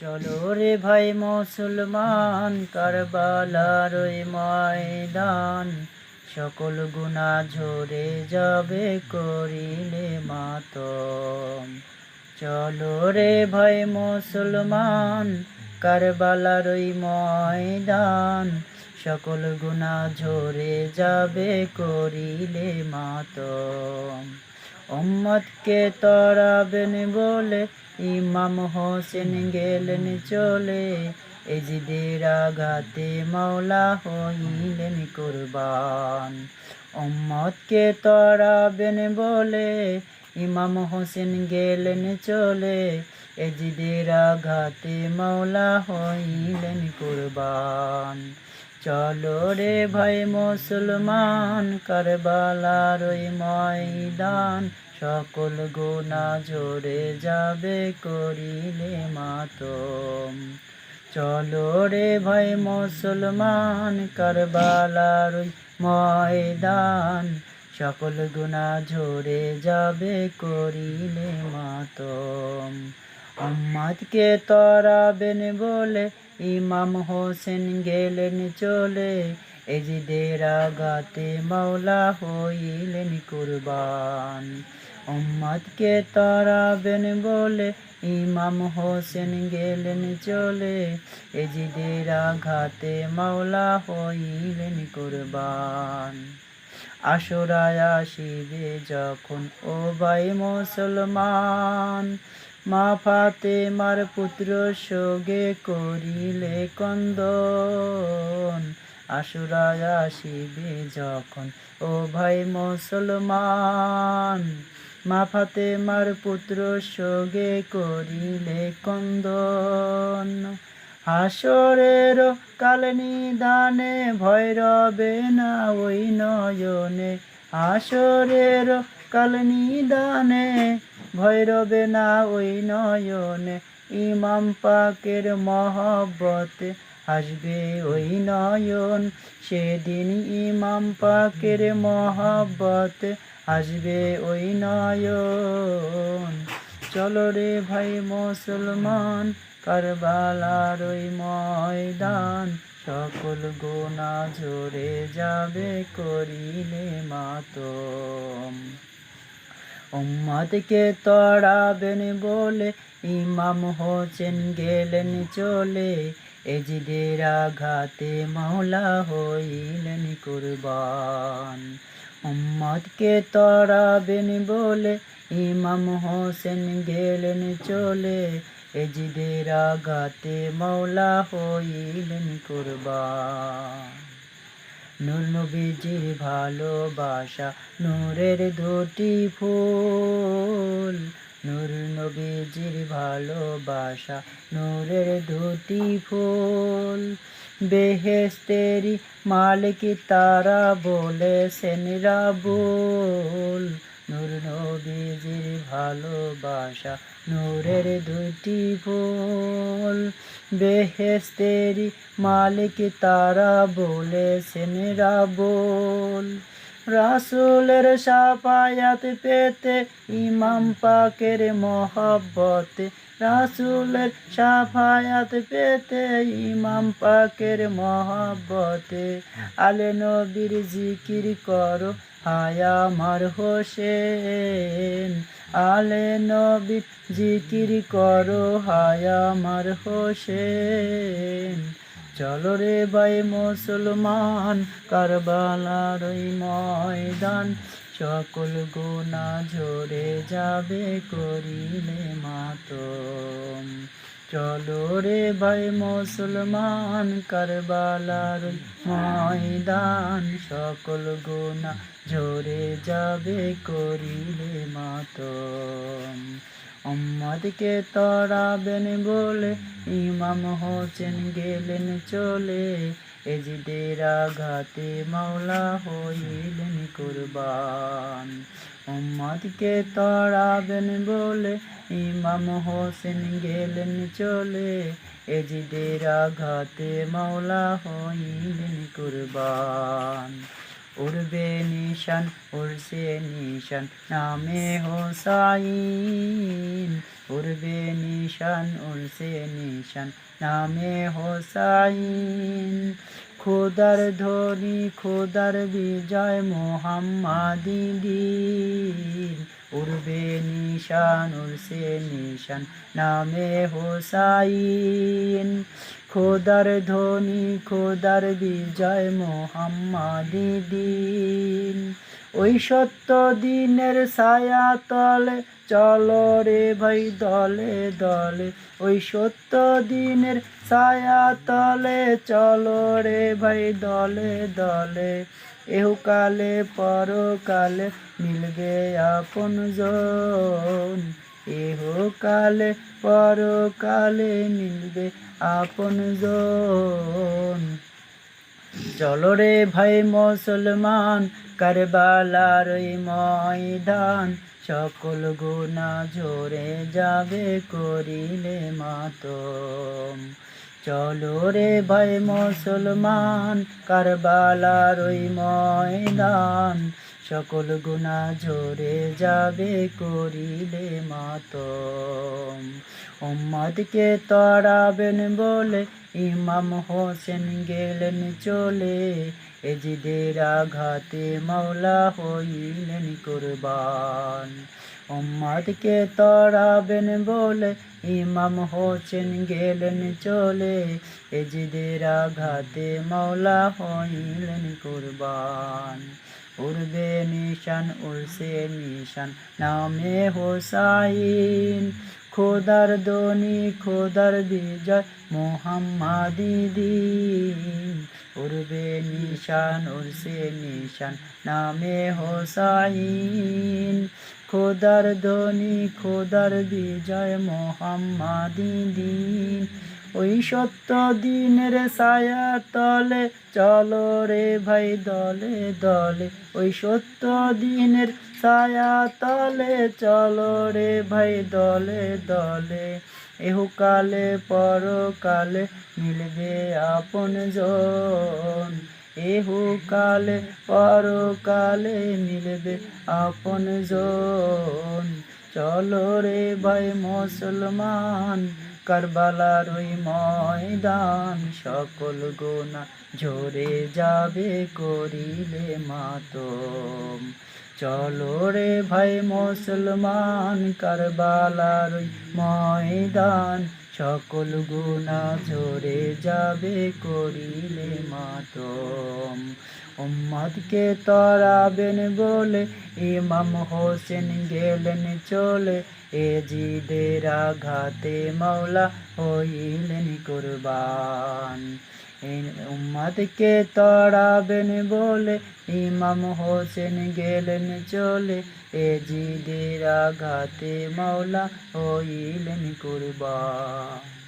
চলো রে ভাই মুসলমান, কারবালার ওই ময়দান। সকল গুণা ঝরে যাবে করিলে মাতম। চলো রে ভাই মুসলমান, কারবালার ওই ময়দান। সকল গুণা ঝরে যাবে করিলে মাতম। উম্মতকে তরাবেন বলে ইমাম হোসেন গেলেন চলে, এজিদের আঘাতে মাওলা হইলেন কুরবান। উম্মতকে তরাবেন বলে, ইমাম হোসেন গেলেন চলে, এজিদের আঘাতে মাওলা হইলেন কুরবান। চলো রে ভাই মুসলমান, কারবালার ওই ময়দান। সকল গুণা জোরে যাবে করিলে মাতম। চলো রে ভাই মুসলমান, কারবালার ওই ময়দান। সকল গুণা ঝরে যাবে করিলে মাতম। আম্মাদকে তরাবেন বলে ইমাম হোসেন গেলেন চলে, এজিদের আঘাতে মাওলা হইলেন কুরবান। উম্মাদকে তরাবেন বলে ইমাম হোসেন গেলেন চলে, এজিদের আঘাতে মাওলা হইলেন কুরবান। আসরায় আসিবে যখন ও ভাই মুসলমান মা ফাতে মার পুত্র সোগে করিলে কন্দন। আসুরায় আসিবে যখন, ও ভাই মুসলমান। মা ফাতে মার পুত্র সোগে করিলে কন্দন। হাসরের কাল নিদানে ভয় রবে না ওই নয়নে। হাসরের কাল নিদানে ভয় রবে না ওই নয়নে, ইমাম পাকের মহব্বতে হাসবে ওই নয়ন। সেদিন ইমাম পাকের মহব্বতে হাসবে ওই নয়ন। চলো রে ভাই মুসলমান, কারবালার ওই ময়দান, সকল গোনা জোরে যাবে করিলে মাতম। উম্মাদকে তড়াবেন বলে ইমাম হোসেন গেলেন চলে। এজিদের আঘাতে মাওলা হইলেন কুরবান। উম্মাদকে তড়াবেন বলে ইমাম হোসেন গেলেন চলে। এজিদের আঘাতে মাওলা হইলেন কুরবান। নূর ভালোবাসা, নূরের দুটি ফুল। নূর নবীজির ভালোবাসা, নূরের দুটি ফুল। বেহেস্তেরি মালিক তারা বলেছেন, রাবুল নূর নবীজির ভালোবাসা, নূরের দুটি ফুল। বেহেস্তেরি মালিক তারা বলেছেন, রাবুল। রাসুলের সাফায়াত পেতে, ইমাম পাকের মহব্বতে। রাসুলের সাফায়াত পেতে, ইমাম পাকের মহব্বতে। আলে নবীর জিকির করো হায়া আমার হোসেন, আলে নবীর জিকির করো হায়া আমার হোসেন। চলো রে ভাই মুসলমান, কারবালার ওই ময়দান, সকল গোনা ঝরে যাবে করিলে মাতম। চলো রে ভাই মুসলমান, কারবালার ময়দান, সকল গোনা ঝরে যাবে করিলে মাতম। উম্মদকে তড়াবেন বলে ইমাম হোসেন গেলেন চলে। এজিদের আঘাতে মাওলা হইলেন কুরবান। উম্মদকে তড়াবেন বলে ইমাম হোসেন গেলেন চলে। এজিদের আঘাতে মাওলা হইলেন কুরবান। উড়বে নিশান উড়ছে নিশান নামে হোসাইন। উড়বে নিশান উড়ছে নিশান নামে হোসাইন। খোদার ধ্বনি, খোদার বিজয়, মোহাম্মাদি দিন। উড়বে নিশান উড়ছে নিশান নামে হোসাইন। খোদার ধ্বনি, খোদার বিজয় মোহাম্মাদি দিন ওই সত্য দিনের ছায়া তলে, চলো রে ভাই দলে দলে। ওই সত্য দিনের ছায়া তলে, চলো রে ভাই দলে দলে। এহকালে, পরকালে মিলবে আপন জন এহকালে পরকালে মিলবে আপন জন। চলো রে ভাই মুসলমান, কারবালার ময়দান, সকল গুণা জোরে যাবে করিলে মাতম। চলো রে ভাই মুসলমান, কারবালার ময়দান সকল গুণা ঝরে যাবে করিলে মাতম। উম্মদকে তরাবেন বলে ইমাম হোসেন গেলেন চলে। এজিদের আঘাতে মাওলা হইলেন কুরবান। উম্মদকে তরাবেন বলে ইমাম হোসেন গেলেন চলে। এজিদের আঘাতে মাওলা হইলেন কুরবান। উড়বে নিশান উড়ছে নিশান। নামে হোসাইন, খোদার দনি খোদার বিজয়, মোহাম্মাদি দিন। উড়বে নিশান উড়ছে নিশান। নামে হোসাইন, খোদার দনি খোদার বিজয়, মোহাম্মাদি দিন। ওই সত্য দিনের ছায়া তলে, চলো রে ভাই দলে দলে। ওই সত্য দিনের ছায়া তলে, চলো রে ভাই দলে দলে। এহুকালে পরকালে মিলবে আপন জন। এহুকালে পরকালে মিলবে আপন জন। চলো রে ভাই মুসলমান কারবালার ওই ময়দান, সকল গোনা ঝরে যাবে করিলে মাতম। চলো রে ভাই মুসলমান, কারবালার ওই ময়দান সকল গুণা ঝরে যাবে করিলে মাতম। উম্মদকে তরাবেন বলে ইমাম হোসেন গেলেন চলে। এ জিদের আঘাতে মাওলা হইলেন কুরবান। উম্মদকে তড়াবেন বলে ইমাম হোসেন গেলেন চলে। এ জিদের আঘাতে মাওলা হইলেন কুরবান